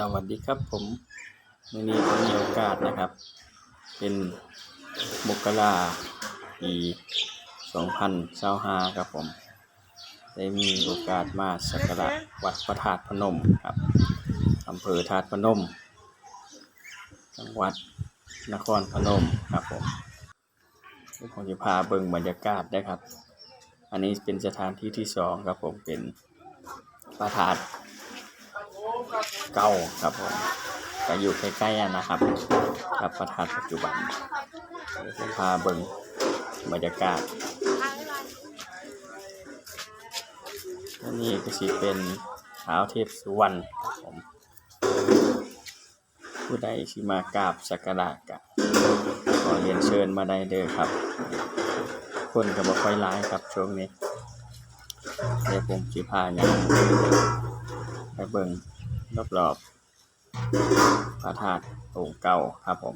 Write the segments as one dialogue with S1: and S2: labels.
S1: สวัสดีครับผมวันนี้ผมมีโอกาสนะครับ เป็นมกราปี2025ครับผม ได้มีโอกาสมาสักการะวัดพระธาตุพนมครับอำเภอธาตุพนม จังหวัดนครพนมครับผมผมจะพาเบิ่งบรรยากาศได้ครับ อันนี้เป็นสถานที่ที่สองครับผมเป็นพระธาตุ เก่าครับผมก็อยู่ใกล้ๆนะครับกับพระธาตุปัจจุบันเดี๋ยวผมพาเบิ่งบรรยากาศอันนี้ก็สิเป็นเท้าวเทพสุวรรณครับผมผู้ใดสิมากราบสักการะกะขอเรียนเชิญมาได้เด้อครับ คนก็บ่ค่อยร้ายครับช่วงนี้เดี๋ยวผมสิพาย่างไปเบิ่ง รอบๆพระธาตุองค์เก่าครับผม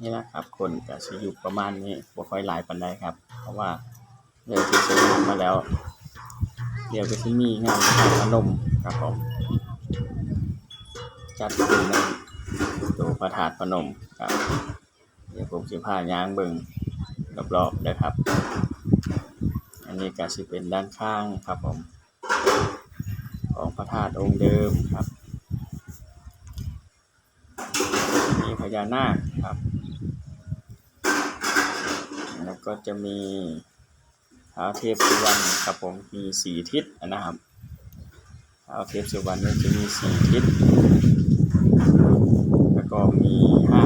S1: นี่นะครับ คนก็สิอยู่ประมาณนี้บ่ค่อยหลายปานใดครับ เพราะว่าเดี๋ยวที่สงานมาแล้ว เดี๋ยวก็สิมีงานทางพนมครับผมจัดขึ้นในตัวพระธาตุพนมครับ เดี๋ยวผมสิพาย่างเบิงรอบๆเด้อครับ อันนี้ก็สิเป็นด้านข้างครับผม ของพระธาตุองค์เดิมครับมีพญานาคครับ แล้วก็จะมีท้าเทพสุวรรณครับผมมีสี่ทิศนะครับท้าเทพสุวรรณนี่จะมีสี่ทิศ แล้วก็มีห้า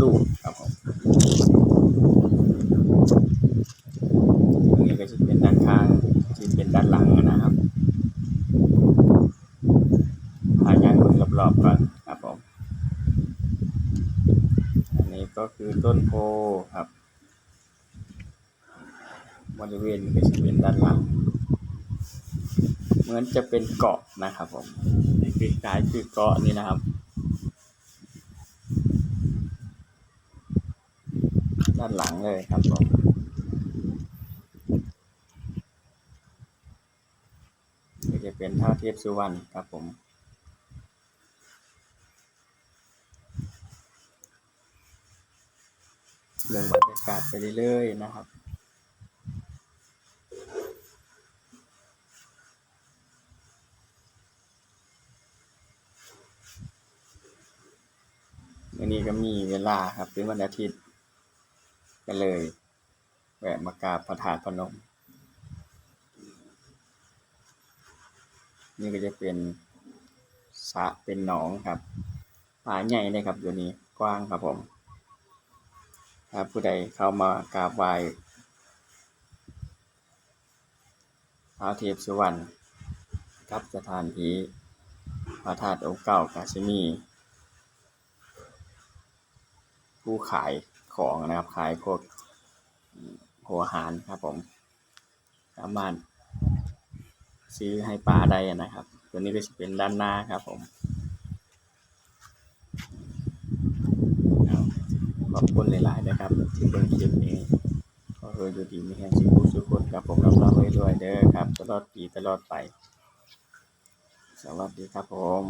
S1: ลูกครับผมอันนี้ก็จะเป็นด้านข้างที่เป็นด้านหลังนะครับ พาย่างเบิ่งรอบๆก่อนครับผม อันนี้ก็คือต้นโพครับ บริเวณก็จะเป็นด้านหลัง เหมือนจะเป็นเกาะนะครับผมนี่คือคล้ายคือเกาะนี่นะครับ ด้านหลังเลยครับผมจะเป็นท่าเทียบสุวรรณครับผม เรื่องบรรยากาศไปเรื่อยๆนะครับวันนี้ก็มีเวลาครับเป็นวันอาทิตย์ก็เลยแวะมากราบพระธาตุพนม นี่ก็จะเป็นสระเป็นหนองครับผาใหญ่เลยครับอยู่นี้กว้างครับผม ถ้าผู้ใดเข้ามากราบไหว้ท้าเทพสุวรรณกับสถานที่พระธาตุองค์เก่ากาซิมี ผู้ขายของนะครับ ขายพวกหัวหารครับผมสามารถซื้อให้ปลาได้นะครับ ตัวนี้ก็จะเป็นด้านหน้าครับผม ขอบคุณหลายๆนะครับที่เป็นคลิปนี้ก็คืออยู่ดีมีแห่งชีวิตทุกคนกับผมรับอรไว้ด้วยเด้อครับตลอดปีตลอดไปสวัสดีครับผม